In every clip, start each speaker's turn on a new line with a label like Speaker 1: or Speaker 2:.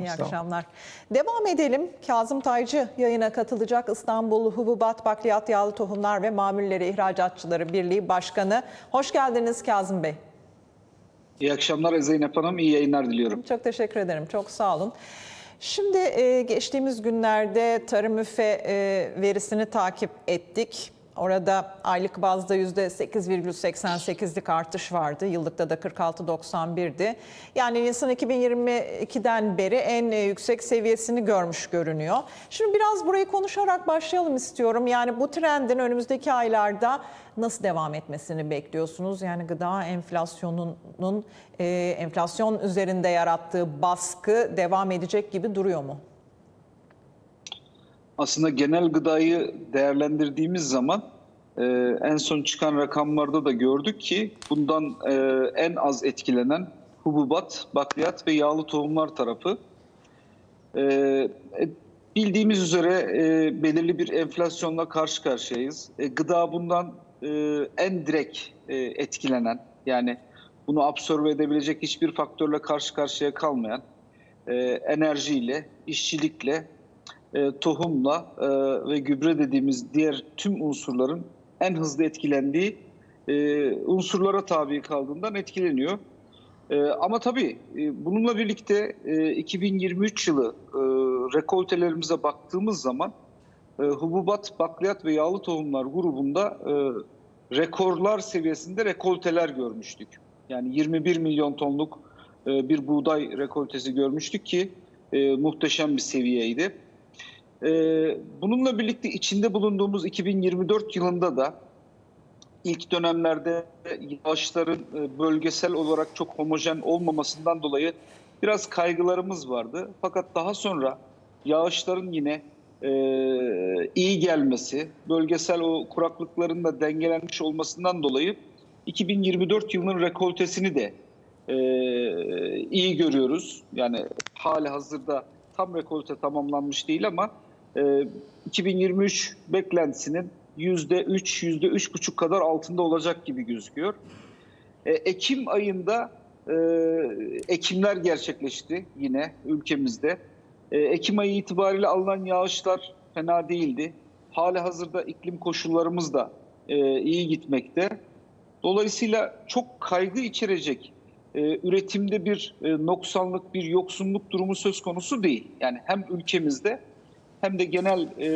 Speaker 1: İyi akşamlar. Devam edelim. Kazım Taycı yayına katılacak. İstanbul Hububat Bakliyat Yağlı Tohumlar ve Mamulleri İhracatçıları Birliği Başkanı. Hoş geldiniz Kazım Bey.
Speaker 2: İyi akşamlar Zeynep Hanım, iyi yayınlar diliyorum.
Speaker 1: Çok teşekkür ederim. Çok sağ olun. Şimdi e, geçtiğimiz günlerde tarım üfe e, verisini takip ettik. Orada aylık bazda %8,88'lik artış vardı. Yıllıkta da 46,91'di. Yani Nisan 2022'den beri en e, yüksek seviyesini görmüş görünüyor. Şimdi biraz burayı konuşarak başlayalım istiyorum. Yani bu trendin önümüzdeki aylarda nasıl devam etmesini bekliyorsunuz? Yani gıda enflasyonunun e, enflasyon üzerinde yarattığı baskı devam edecek gibi duruyor mu?
Speaker 2: Aslında genel gıdayı değerlendirdiğimiz zaman e, en son çıkan rakamlarda da gördük ki bundan e, en az etkilenen hububat, bakliyat ve yağlı tohumlar tarafı. E, e, bildiğimiz üzere e, belirli bir enflasyonla karşı karşıyayız. E, gıda bundan e, en direkt e, etkilenen yani bunu absorbe edebilecek hiçbir faktörle karşı karşıya kalmayan e, enerjiyle, işçilikle, e, tohumla e, ve gübre dediğimiz diğer tüm unsurların en hızlı etkilendiği e, unsurlara tabi kaldığından etkileniyor. E, ama tabii e, bununla birlikte e, 2023 yılı e, rekoltelerimize baktığımız zaman e, hububat, bakliyat ve yağlı tohumlar grubunda e, rekorlar seviyesinde rekolteler görmüştük. Yani 21 milyon tonluk e, bir buğday rekoltesi görmüştük ki e, muhteşem bir seviyeydi. Ee, bununla birlikte içinde bulunduğumuz 2024 yılında da ilk dönemlerde yağışların e, bölgesel olarak çok homojen olmamasından dolayı biraz kaygılarımız vardı. Fakat daha sonra yağışların yine e, iyi gelmesi, bölgesel o kuraklıkların da dengelenmiş olmasından dolayı 2024 yılının rekoltesini de e, iyi görüyoruz. Yani hali hazırda tam rekolte tamamlanmış değil ama 2023 beklentisinin %3, %3,5 kadar altında olacak gibi gözüküyor. E, Ekim ayında e, ekimler gerçekleşti yine ülkemizde. E, Ekim ayı itibariyle alınan yağışlar fena değildi. Hali hazırda iklim koşullarımız da e, iyi gitmekte. Dolayısıyla çok kaygı içerecek e, üretimde bir noksanlık, bir yoksunluk durumu söz konusu değil. Yani hem ülkemizde hem de genel e,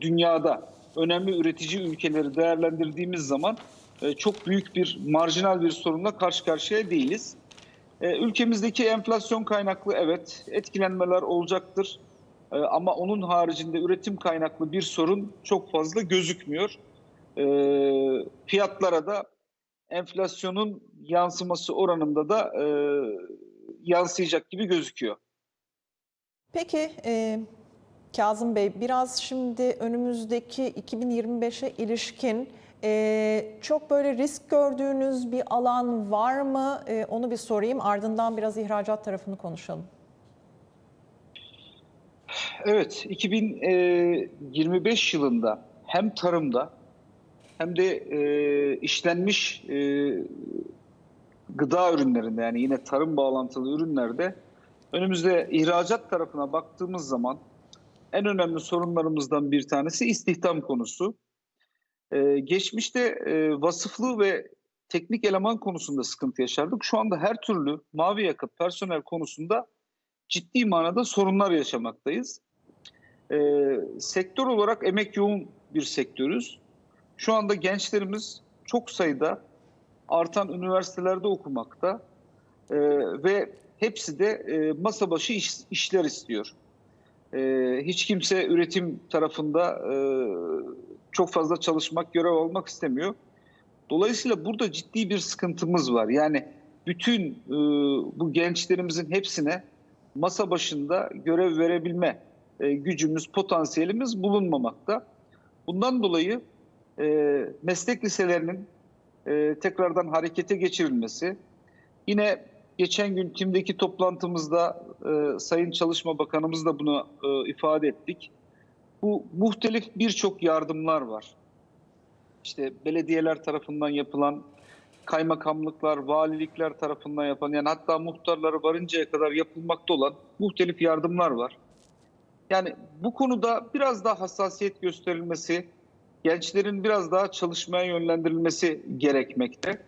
Speaker 2: dünyada önemli üretici ülkeleri değerlendirdiğimiz zaman e, çok büyük bir marjinal bir sorunla karşı karşıya değiliz. E, ülkemizdeki enflasyon kaynaklı evet etkilenmeler olacaktır. E, ama onun haricinde üretim kaynaklı bir sorun çok fazla gözükmüyor. E, fiyatlara da enflasyonun yansıması oranında da e, yansıyacak gibi gözüküyor.
Speaker 1: Peki e, Kazım Bey biraz şimdi önümüzdeki 2025'e ilişkin e, çok böyle risk gördüğünüz bir alan var mı? E, onu bir sorayım ardından biraz ihracat tarafını konuşalım.
Speaker 2: Evet, 2025 yılında hem tarımda hem de e, işlenmiş e, gıda ürünlerinde yani yine tarım bağlantılı ürünlerde önümüzde ihracat tarafına baktığımız zaman en önemli sorunlarımızdan bir tanesi istihdam konusu. E, geçmişte e, vasıflı ve teknik eleman konusunda sıkıntı yaşardık. Şu anda her türlü mavi yaka personel konusunda ciddi manada sorunlar yaşamaktayız. E, sektör olarak emek yoğun bir sektörüz. Şu anda gençlerimiz çok sayıda artan üniversitelerde okumakta e, ve hepsi de e, masa başı iş, işler istiyor. E, hiç kimse üretim tarafında e, çok fazla çalışmak, görev almak istemiyor. Dolayısıyla burada ciddi bir sıkıntımız var. Yani bütün e, bu gençlerimizin hepsine masa başında görev verebilme e, gücümüz, potansiyelimiz bulunmamakta. Bundan dolayı meslek liselerinin tekrardan harekete geçirilmesi, yine geçen gün TİM'deki toplantımızda e, Sayın Çalışma Bakanımız da bunu e, ifade ettik. Bu muhtelif birçok yardımlar var. İşte belediyeler tarafından yapılan kaymakamlıklar, valilikler tarafından yapılan yani hatta muhtarları varıncaya kadar yapılmakta olan muhtelif yardımlar var. Yani bu konuda biraz daha hassasiyet gösterilmesi, gençlerin biraz daha çalışmaya yönlendirilmesi gerekmekte.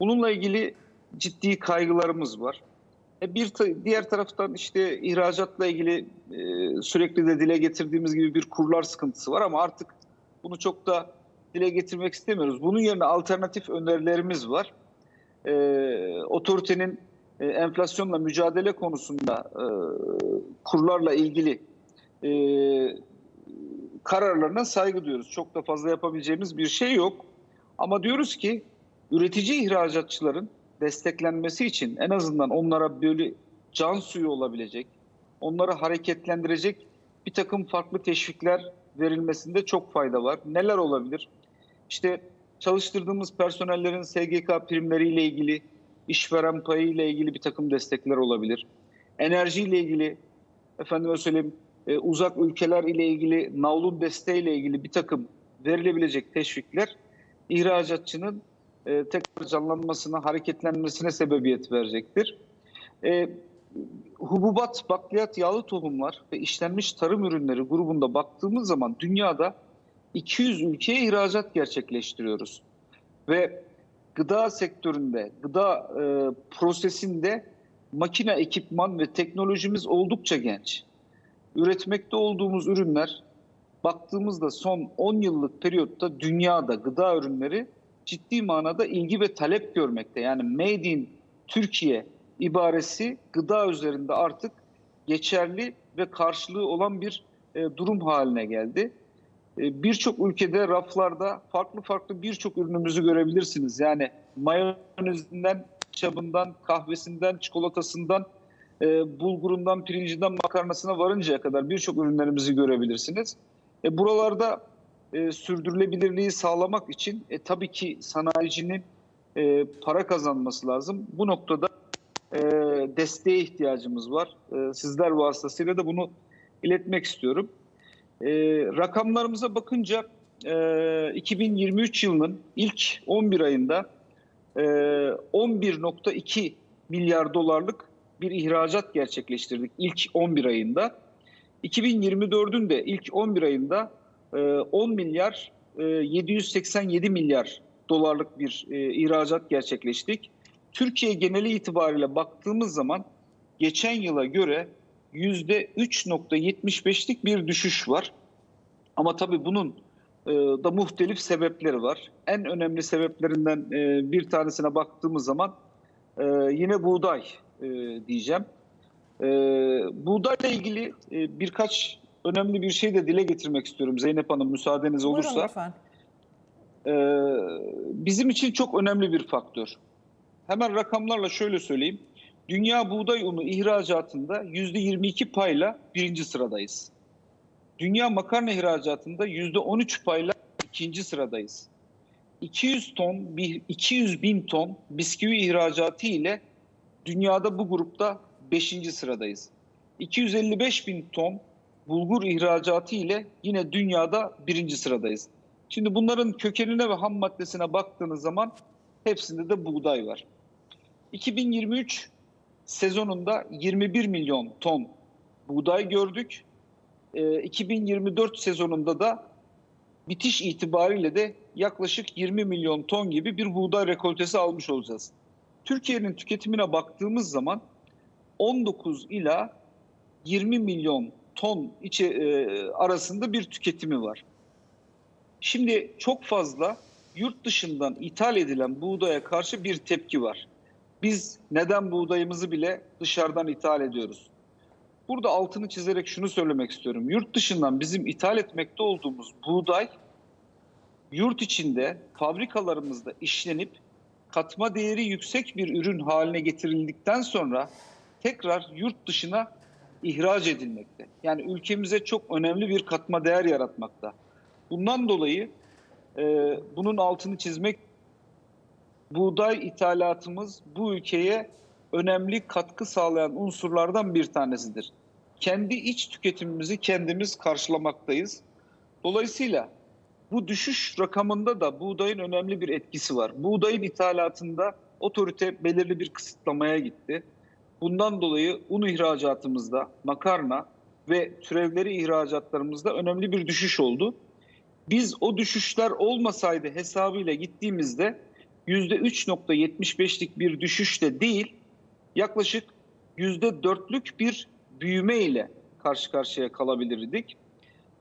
Speaker 2: Bununla ilgili ciddi kaygılarımız var. E bir diğer taraftan işte ihracatla ilgili e, sürekli de dile getirdiğimiz gibi bir kurlar sıkıntısı var ama artık bunu çok da dile getirmek istemiyoruz. Bunun yerine alternatif önerilerimiz var. E, otoritenin enflasyonla mücadele konusunda kurlarla ilgili kararlarına saygı duyuyoruz. Çok da fazla yapabileceğimiz bir şey yok. Ama diyoruz ki üretici ihracatçıların desteklenmesi için en azından onlara böyle can suyu olabilecek, onları hareketlendirecek bir takım farklı teşvikler verilmesinde çok fayda var. Neler olabilir? İşte çalıştırdığımız personellerin SGK primleriyle ilgili, işveren payı ile ilgili bir takım destekler olabilir. Enerjiyle ilgili, efendime söyleyeyim, e, uzak ülkeler ile ilgili, navlun desteğiyle ilgili bir takım verilebilecek teşvikler ihracatçının e, tekrar canlanmasına, hareketlenmesine sebebiyet verecektir. E, hububat, bakliyat, yağlı tohumlar ve işlenmiş tarım ürünleri grubunda baktığımız zaman dünyada 200 ülkeye ihracat gerçekleştiriyoruz. Ve gıda sektöründe, gıda e, prosesinde makine, ekipman ve teknolojimiz oldukça genç. Üretmekte olduğumuz ürünler baktığımızda son 10 yıllık periyotta dünyada gıda ürünleri ciddi manada ilgi ve talep görmekte. Yani Made in Türkiye ibaresi gıda üzerinde artık geçerli ve karşılığı olan bir e, durum haline geldi. E, birçok ülkede raflarda farklı farklı birçok ürünümüzü görebilirsiniz. Yani mayonezinden, çabından, kahvesinden, çikolatasından, e, bulgurundan, pirincinden, makarnasına varıncaya kadar birçok ürünlerimizi görebilirsiniz. Buralarda e, sürdürülebilirliği sağlamak için e, tabii ki sanayicinin e, para kazanması lazım. Bu noktada e, desteğe ihtiyacımız var. E, sizler vasıtasıyla da bunu iletmek istiyorum. E, rakamlarımıza bakınca e, 2023 yılının ilk 11 ayında e, 11.2 milyar dolarlık bir ihracat gerçekleştirdik ilk 11 ayında. 2024'ün de ilk 11 ayında 10 milyar e, 787 milyar dolarlık bir e, ihracat gerçekleştik. Türkiye geneli itibariyle baktığımız zaman geçen yıla göre %3.75'lik bir düşüş var. Ama tabii bunun e, da muhtelif sebepleri var. En önemli sebeplerinden e, bir tanesine baktığımız zaman e, yine buğday e, diyeceğim. E, buğdayla ilgili e, birkaç önemli bir şey de dile getirmek istiyorum Zeynep Hanım müsaadeniz
Speaker 1: Buyurun
Speaker 2: olursa.
Speaker 1: lütfen.
Speaker 2: Ee, bizim için çok önemli bir faktör. Hemen rakamlarla şöyle söyleyeyim. Dünya buğday unu ihracatında %22 payla birinci sıradayız. Dünya makarna ihracatında %13 payla ikinci sıradayız. 200 ton, bir- 200 bin ton bisküvi ihracatı ile dünyada bu grupta 5. sıradayız. 255 bin ton bulgur ihracatı ile yine dünyada birinci sıradayız. Şimdi bunların kökenine ve ham maddesine baktığınız zaman hepsinde de buğday var. 2023 sezonunda 21 milyon ton buğday gördük. Ee, 2024 sezonunda da bitiş itibariyle de yaklaşık 20 milyon ton gibi bir buğday rekoltesi almış olacağız. Türkiye'nin tüketimine baktığımız zaman 19 ila 20 milyon ton içi, e, arasında bir tüketimi var. Şimdi çok fazla yurt dışından ithal edilen buğdaya karşı bir tepki var. Biz neden buğdayımızı bile dışarıdan ithal ediyoruz? Burada altını çizerek şunu söylemek istiyorum. Yurt dışından bizim ithal etmekte olduğumuz buğday yurt içinde fabrikalarımızda işlenip katma değeri yüksek bir ürün haline getirildikten sonra tekrar yurt dışına ihraç edilmekte. Yani ülkemize çok önemli bir katma değer yaratmakta. Bundan dolayı e, bunun altını çizmek buğday ithalatımız bu ülkeye önemli katkı sağlayan unsurlardan bir tanesidir. Kendi iç tüketimimizi kendimiz karşılamaktayız. Dolayısıyla bu düşüş rakamında da buğdayın önemli bir etkisi var. Buğdayın ithalatında otorite belirli bir kısıtlamaya gitti. Bundan dolayı un ihracatımızda makarna ve türevleri ihracatlarımızda önemli bir düşüş oldu. Biz o düşüşler olmasaydı hesabıyla gittiğimizde %3.75'lik bir düşüşle değil yaklaşık %4'lük bir büyüme ile karşı karşıya kalabilirdik.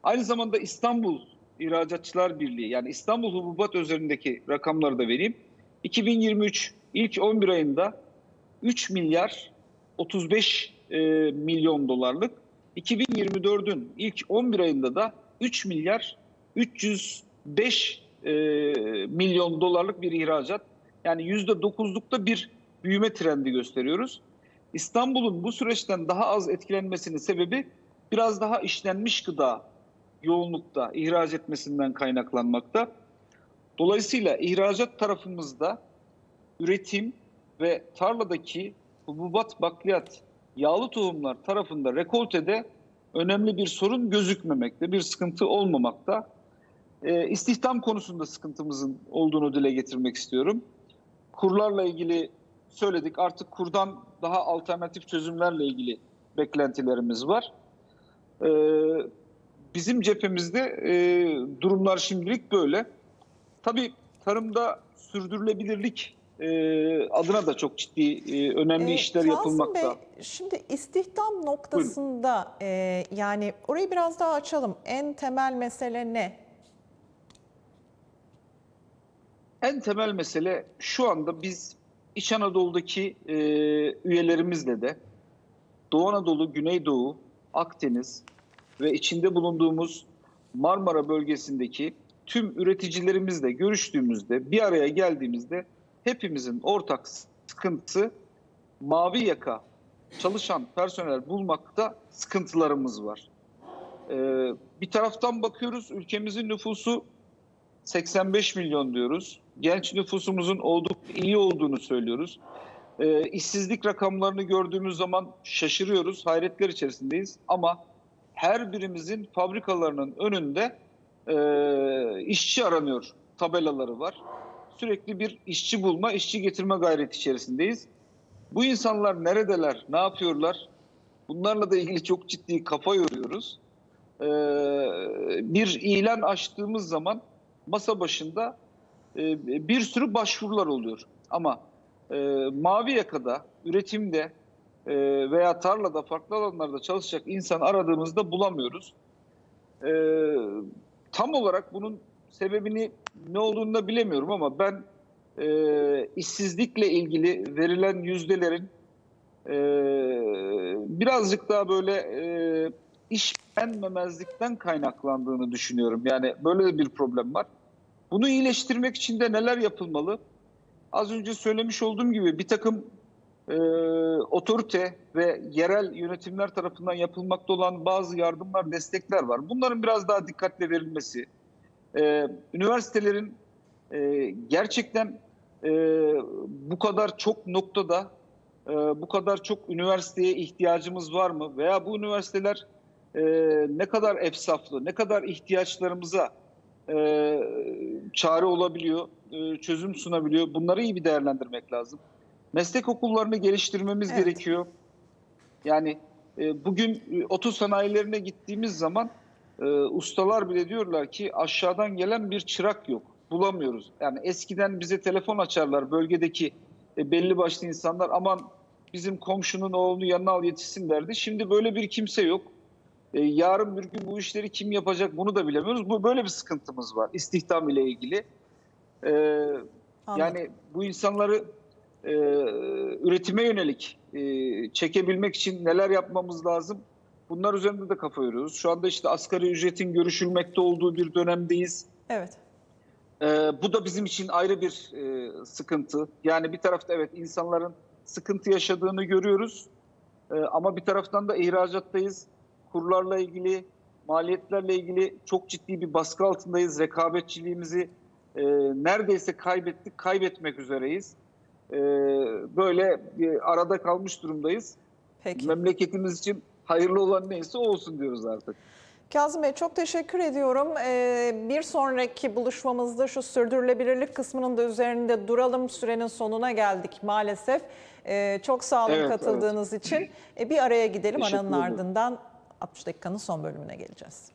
Speaker 2: Aynı zamanda İstanbul İhracatçılar Birliği yani İstanbul Hububat üzerindeki rakamları da vereyim. 2023 ilk 11 ayında 3 milyar 35 e, milyon dolarlık. 2024'ün ilk 11 ayında da 3 milyar 305 e, milyon dolarlık bir ihracat. Yani %9'lukta bir büyüme trendi gösteriyoruz. İstanbul'un bu süreçten daha az etkilenmesinin sebebi biraz daha işlenmiş gıda yoğunlukta ihraç etmesinden kaynaklanmakta. Dolayısıyla ihracat tarafımızda üretim ve tarladaki hububat, bakliyat, yağlı tohumlar tarafında rekoltede önemli bir sorun gözükmemekte, bir sıkıntı olmamakta. E, istihdam konusunda sıkıntımızın olduğunu dile getirmek istiyorum. Kurlarla ilgili söyledik. Artık kurdan daha alternatif çözümlerle ilgili beklentilerimiz var. E, bizim cephemizde e, durumlar şimdilik böyle. Tabii tarımda sürdürülebilirlik e, adına da çok ciddi e, önemli
Speaker 1: Ee,
Speaker 2: işler
Speaker 1: Kazım
Speaker 2: yapılmakta.
Speaker 1: Bey, şimdi istihdam noktasında e, yani orayı biraz daha açalım. En temel mesele ne?
Speaker 2: En temel mesele şu anda biz İç Anadolu'daki e, üyelerimizle de Doğu Anadolu, Güneydoğu, Akdeniz ve içinde bulunduğumuz Marmara bölgesindeki tüm üreticilerimizle görüştüğümüzde, bir araya geldiğimizde hepimizin ortak sıkıntısı mavi yaka çalışan personel bulmakta sıkıntılarımız var. Ee, bir taraftan bakıyoruz ülkemizin nüfusu 85 milyon diyoruz. Genç nüfusumuzun oldukça iyi olduğunu söylüyoruz. Ee, işsizlik rakamlarını gördüğümüz zaman şaşırıyoruz, hayretler içerisindeyiz. Ama her birimizin fabrikalarının önünde e, işçi aranıyor tabelaları var. Sürekli bir işçi bulma, işçi getirme gayreti içerisindeyiz. Bu insanlar neredeler, ne yapıyorlar? Bunlarla da ilgili çok ciddi kafa yoruyoruz. Ee, bir ilan açtığımız zaman masa başında e, bir sürü başvurular oluyor. Ama e, mavi yakada, üretimde e, veya tarlada, farklı alanlarda çalışacak insan aradığımızda bulamıyoruz. E, tam olarak bunun sebebini ne olduğunu da bilemiyorum ama ben e, işsizlikle ilgili verilen yüzdelerin e, birazcık daha böyle e, iş kaynaklandığını düşünüyorum. Yani böyle bir problem var. Bunu iyileştirmek için de neler yapılmalı? Az önce söylemiş olduğum gibi bir takım e, otorite ve yerel yönetimler tarafından yapılmakta olan bazı yardımlar, destekler var. Bunların biraz daha dikkatle verilmesi, e, üniversitelerin e, gerçekten e, bu kadar çok noktada, e, bu kadar çok üniversiteye ihtiyacımız var mı? Veya bu üniversiteler e, ne kadar efsaflı, ne kadar ihtiyaçlarımıza e, çare olabiliyor, e, çözüm sunabiliyor. Bunları iyi bir değerlendirmek lazım. Meslek okullarını geliştirmemiz
Speaker 1: Evet.
Speaker 2: gerekiyor. Yani e, bugün e, oto sanayilerine gittiğimiz zaman e, ustalar bile diyorlar ki aşağıdan gelen bir çırak yok. Bulamıyoruz. Yani eskiden bize telefon açarlar bölgedeki e, belli başlı insanlar aman bizim komşunun oğlunu yanına al yetişsin derdi. Şimdi böyle bir kimse yok. E, yarın bir gün bu işleri kim yapacak bunu da bilemiyoruz. Bu böyle bir sıkıntımız var istihdam ile ilgili. E, yani bu insanları e, üretime yönelik e, çekebilmek için neler yapmamız lazım? Bunlar üzerinde de kafa yoruyoruz. Şu anda işte asgari ücretin görüşülmekte olduğu bir dönemdeyiz.
Speaker 1: Evet.
Speaker 2: Ee, bu da bizim için ayrı bir e, sıkıntı. Yani bir tarafta evet insanların sıkıntı yaşadığını görüyoruz. Ee, ama bir taraftan da ihracattayız. Kurlarla ilgili, maliyetlerle ilgili çok ciddi bir baskı altındayız. Rekabetçiliğimizi e, neredeyse kaybettik, kaybetmek üzereyiz. Ee, böyle bir arada kalmış durumdayız.
Speaker 1: Peki.
Speaker 2: Memleketimiz için hayırlı olan neyse olsun diyoruz artık.
Speaker 1: Kazım Bey çok teşekkür ediyorum. Ee, bir sonraki buluşmamızda şu sürdürülebilirlik kısmının da üzerinde duralım. Sürenin sonuna geldik maalesef. Ee, çok sağ olun
Speaker 2: Evet,
Speaker 1: katıldığınız için. Ee, bir araya gidelim. Aranın ardından 60 dakikanın son bölümüne geleceğiz.